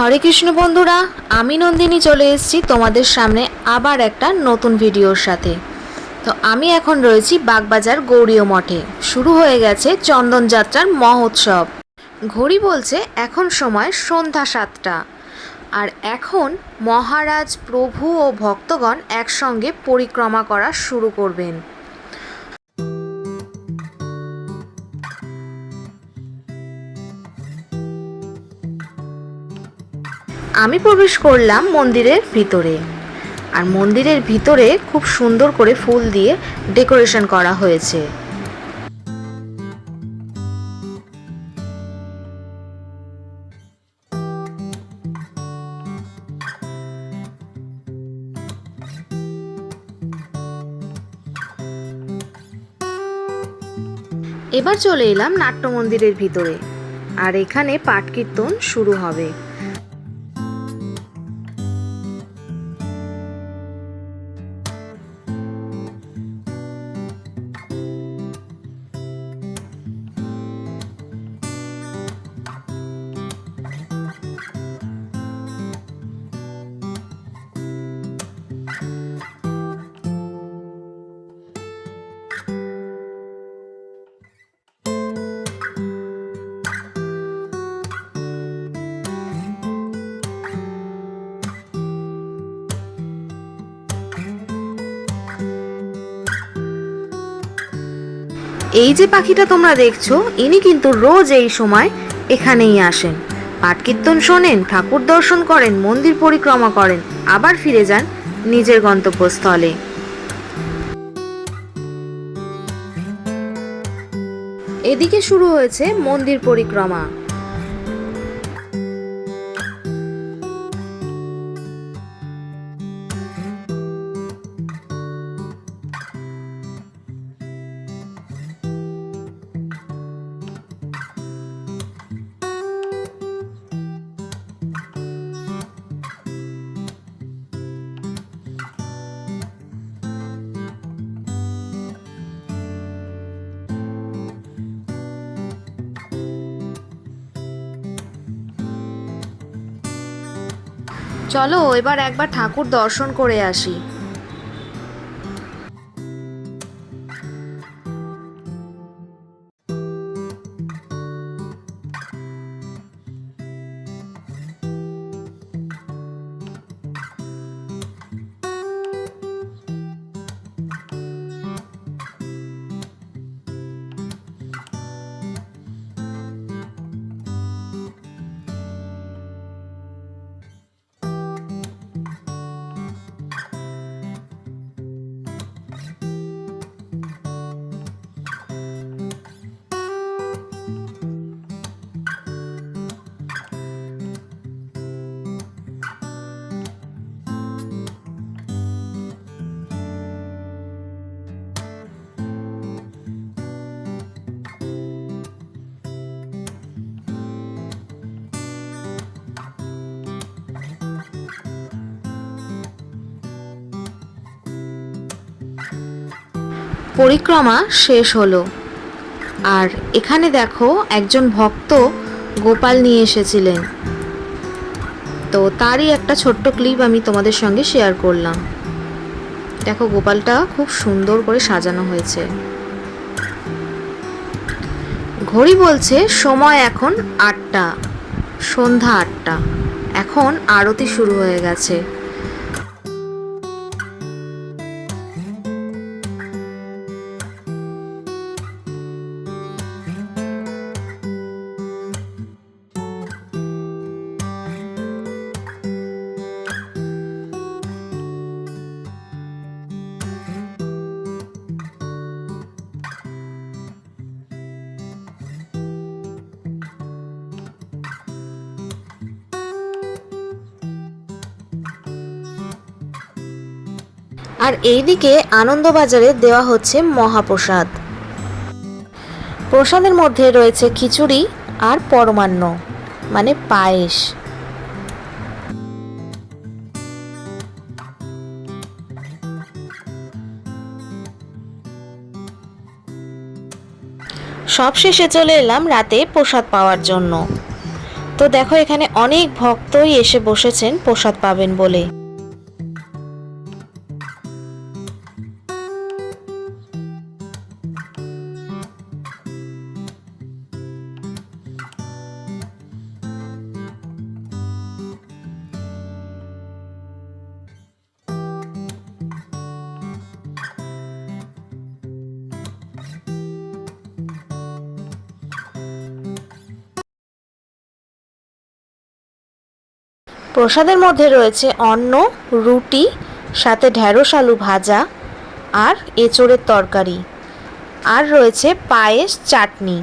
হরে কৃষ্ণ বন্ধুরা, আমি নন্দিনী চলে এসেছি তোমাদের সামনে আবার একটা নতুন ভিডিওর সাথে। তো আমি এখন রয়েছি বাগবাজার গৌরীয় মঠে। শুরু হয়ে গেছে চন্দনযাত্রার মহোৎসব ঘড়ি বলছে এখন সময় সন্ধ্যা সাতটা। আর এখন মহারাজ, প্রভু ও ভক্তগণ একসঙ্গে পরিক্রমা করা শুরু করবেন। আমি প্রবেশ করলাম মন্দিরের ভিতরে। আর মন্দিরের ভিতরে খুব সুন্দর করে ফুল দিয়ে ডেকোরেশন করা হয়েছে। এবার চলে এলাম নাট্য মন্দিরের ভিতরে। আর এখানে পাঠ কীর্তন শুরু হবে। এই যে পাখিটা তোমরা দেখছ, ইনি কিন্তু রোজ এই সময় এখানেই আসেন। পাঠ কীর্তন শোনেন, ঠাকুর দর্শন করেন, মন্দির পরিক্রমা করেন, আবার ফিরে যান নিজের গন্তব্যস্থলে। এদিকে শুরু হয়েছে মন্দির পরিক্রমা। চলো এবার একবার ঠাকুর দর্শন করে আসি। পরিক্রমা শেষ হলো। আর এখানে দেখো একজন ভক্ত গোপাল নিয়ে এসেছিলেন। তো তারই একটা ছোট্ট ক্লিপ আমি তোমাদের সঙ্গে শেয়ার করলাম। দেখো গোপালটা খুব সুন্দর করে সাজানো হয়েছে। ঘড়ি বলছে সময় এখন আটটা, সন্ধ্যা আটটা। এখন আরতি শুরু হয়ে গেছে। আর এইদিকে আনন্দবাজারে দেওয়া হচ্ছে মহাপ্রসাদ। প্রসাদের মধ্যে রয়েছে খিচুড়ি আর পরমান্ন মানে পায়েস। সব শেষে চলে এলাম রাতে প্রসাদ পাওয়ার জন্য। তো দেখো এখানে অনেক ভক্তই এসে বসেছেন প্রসাদ পাবেন বলে। প্রসাদের মধ্যে রয়েছে অন্ন, রুটি, সাথে ঢ্যাঁড়স আলু ভাজা আর এঁচোড়ের তরকারি। আর রয়েছে পায়েস, চাটনি।